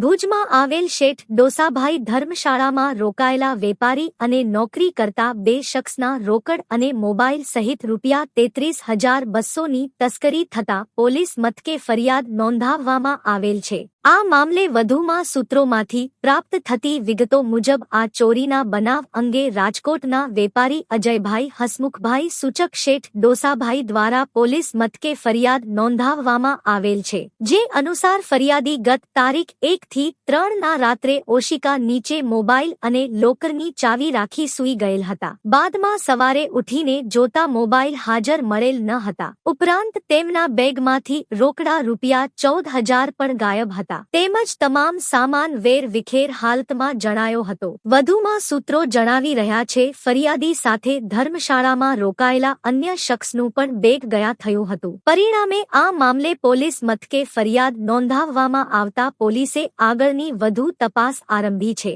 ભુજમાં આવેલ શેઠ ડોસાભાઈ ધર્મશાળામાં રોકાયેલા વેપારી અને નોકરી કરતા બે શખ્સના રોકડ અને મોબાઈલ સહિત રૂપિયા તેત્રીસ હજાર બસોની તસ્કરી થતા પોલીસ મથકે ફરિયાદ નોંધાવવામાં આવેલ છે. આ મામલે વધુમાં સૂત્રોમાંથી પ્રાપ્ત થતી વિગતો મુજબ આ ચોરીના બનાવ અંગે રાજકોટના વેપારી અજયભાઈ હસમુખભાઈ, સૂચક શેઠ ડોસાભાઈ દ્વારા પોલીસ મથકે ફરિયાદ નોંધાવવામાં આવેલ છે, જે અનુસાર ફરિયાદી ગત તારીખ એક થી ત્રણ રાત્રે ઓશિકા નીચે મોબાઈલ અને લોકરની ચાવી રાખી સૂઈ ગયેલ હતા. બાદમાં સવારે ઉઠીને જોતા મોબાઈલ હાજર મળેલ ન હતા. ઉપરાંત તેમના બેગમાંથી રોકડા રૂપિયા ચૌદ હજાર પણ ગાયબ હતા. તેમજ તમામ સામાન વેર વિખેર હાલતમાં જણાયો હતો. વધુમાં સૂત્રો જણાવી રહ્યા છે, ફરિયાદી સાથે ધર્મશાળામાં રોકાયેલા અન્ય શખ્સનું પણ બેગ ગયા થયું હતું. પરિણામે આ મામલે પોલીસ મથકે ફરિયાદ નોંધાવવામાં આવતા પોલીસે આગળની વધુ તપાસ આરંભી છે.